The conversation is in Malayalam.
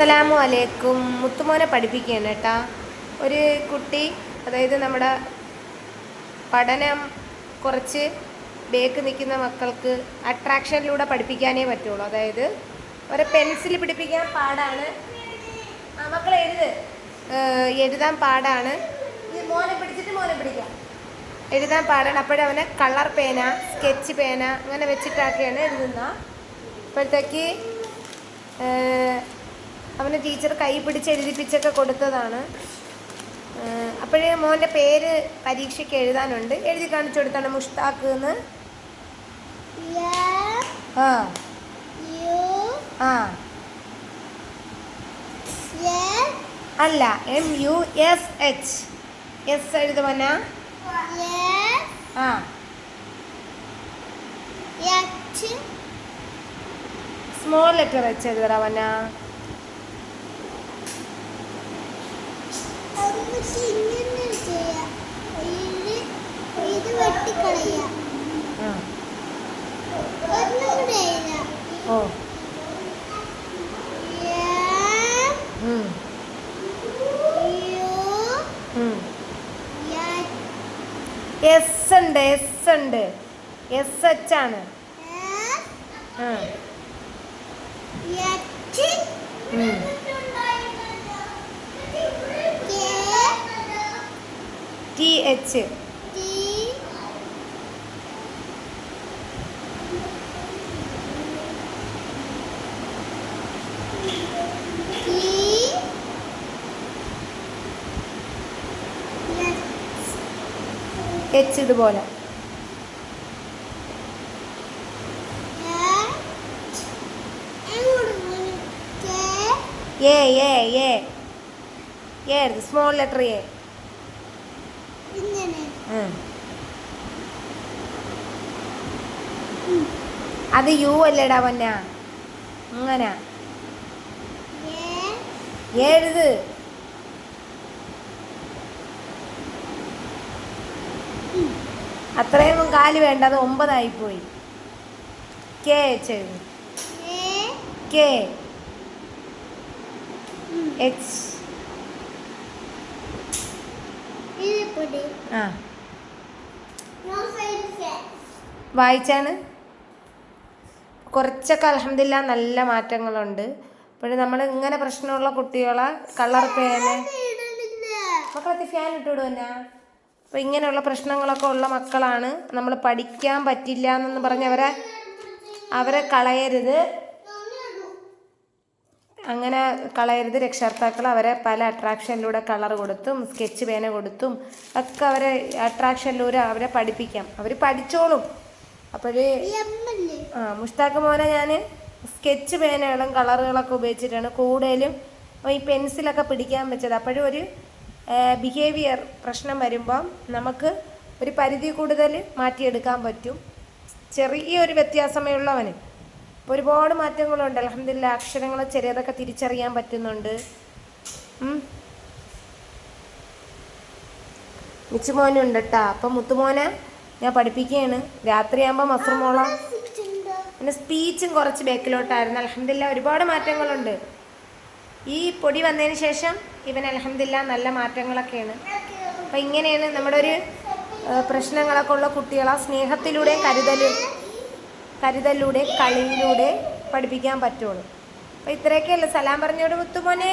അസ്സലാമു അലൈക്കും. മുത്തുമോനെ പഠിപ്പിക്കുകയാണ് കേട്ടാ. ഒരു കുട്ടി അതായത് നമ്മുടെ പഠനം കുറച്ച് ബേക്ക് നിൽക്കുന്ന മക്കൾക്ക് അട്രാക്ഷനിലൂടെ പഠിപ്പിക്കാനേ പറ്റുള്ളൂ. അതായത് ഒരു പെൻസിൽ പിടിപ്പിക്കാൻ പാടാണ്. ആ മക്കൾ എഴുത്. എഴുതാൻ പാടാണ്. മോനെ പിടിച്ചിട്ട് മോനെ പിടിക്കാം. എഴുതാൻ പാടാണ്. അപ്പോഴവനെ കളർ പേന സ്കെച്ച് പേന അങ്ങനെ വെച്ചിട്ടൊക്കെയാണ് എഴുതുന്നത്. അപ്പോഴത്തേക്ക് അവന് ടീച്ചർ കൈ പിടിച്ച് എഴുതിപ്പിച്ചൊക്കെ കൊടുത്തതാണ്. അപ്പോഴേ മോന്റെ പേര് പരീക്ഷയ്ക്ക് എഴുതാനുണ്ട്. എഴുതി കാണിച്ചു കൊടുത്താണ് മുഷ്താഖ് എന്ന്. ആ. ആ. അല്ല M U S H S എഴുതുവന ആ. സ്മോൾ ലെറ്റർ എച്ച് എഴുതറവന ഓ. എസ് ഉണ്ട് എസ് ഉണ്ട്. എസ് എച്ച് ആണ്. ആ എച്ച് ഉം. കെ ടി എച്ച് എച്ച് ഇതുപോലെ. എ എ എ എ എടുത്ത് സ്മോൾ ലെറ്റർ എ ഇങ്ങനെ അത് യു അല്ലേടാ പൊന്ന? അങ്ങനെ എഴുത് അത്രയൊന്നും കാൽ വേണ്ട അത് ഒമ്പതായി പോയി കെ എ കെ. എച്ച് ഇത് പൊടി ആ. വായിച്ചാണ്? കുറച്ചൊക്കെ അലഹമില്ല നല്ല മാറ്റങ്ങളുണ്ട്. അപ്പോൾ നമ്മൾ ഇങ്ങനെ പ്രശ്നമുള്ള കുട്ടികളെ കളർ പേന മക്കളൊക്കെ ഫാൻ ഇട്ടുവിടും എന്നാ? അപ്പോൾ ഇങ്ങനെയുള്ള പ്രശ്നങ്ങളൊക്കെ ഉള്ള മക്കളാണ്. നമ്മൾ പഠിക്കാൻ പറ്റില്ല എന്നൊന്ന് പറഞ്ഞ് അവരെ അവരെ കളയരുത്. അങ്ങനെ കളയരുത്. രക്ഷകർത്താക്കൾ അവരെ പല അട്രാക്ഷനിലൂടെ കളർ കൊടുത്തും സ്കെച്ച് പേന കൊടുത്തും ഒക്കെ അവരെ അട്രാക്ഷനിലൂടെ അവരെ പഠിപ്പിക്കാം. അവർ പഠിച്ചോളും. അപ്പോഴേ ആ മുഷ്താഖ് മോനെ ഞാൻ സ്കെച്ച് പേനകളും കളറുകളൊക്കെ ഉപയോഗിച്ചിട്ടാണ് കൂടുതലും ഈ പെൻസിലൊക്കെ പിടിക്കാൻ വെച്ചത്. അപ്പോഴും ഒരു ബിഹേവിയർ പ്രശ്നം വരുമ്പം നമുക്ക് ഒരു പരിധി കൂടുതൽ മാറ്റിയെടുക്കാൻ പറ്റും. ചെറിയൊരു വ്യത്യാസമേ ഉള്ളവന്. ഒരുപാട് മാറ്റങ്ങളുണ്ട്. അലഹമില്ല അക്ഷരങ്ങൾ ചെറിയതൊക്കെ തിരിച്ചറിയാൻ പറ്റുന്നുണ്ട്. മിച്ചുമോനുണ്ട് കേട്ടാ അപ്പം മുത്തുമോനെ ഞാൻ പഠിപ്പിക്കുകയാണ് രാത്രിയാകുമ്പോൾ മസറുമോള. പിന്നെ സ്പീച്ചും കുറച്ച് ബാക്കിലോട്ടായിരുന്നു. അലഹമില്ല ഒരുപാട് മാറ്റങ്ങളുണ്ട്. ഈ പൊടി വന്നതിന് ശേഷം ഇവൻ അലഹമില്ല നല്ല മാറ്റങ്ങളൊക്കെയാണ്. അപ്പം ഇങ്ങനെയാണ് നമ്മുടെ ഒരു പ്രശ്നങ്ങളൊക്കെ ഉള്ള കുട്ടികളെ സ്നേഹത്തിലൂടെ കരുതലും കരുതലിലൂടെ കളിയിലൂടെ പഠിപ്പിക്കാൻ പറ്റുള്ളൂ. അപ്പം ഇത്രയൊക്കെയല്ലേ? സലാം പറഞ്ഞോട് മുത്തുമോനെ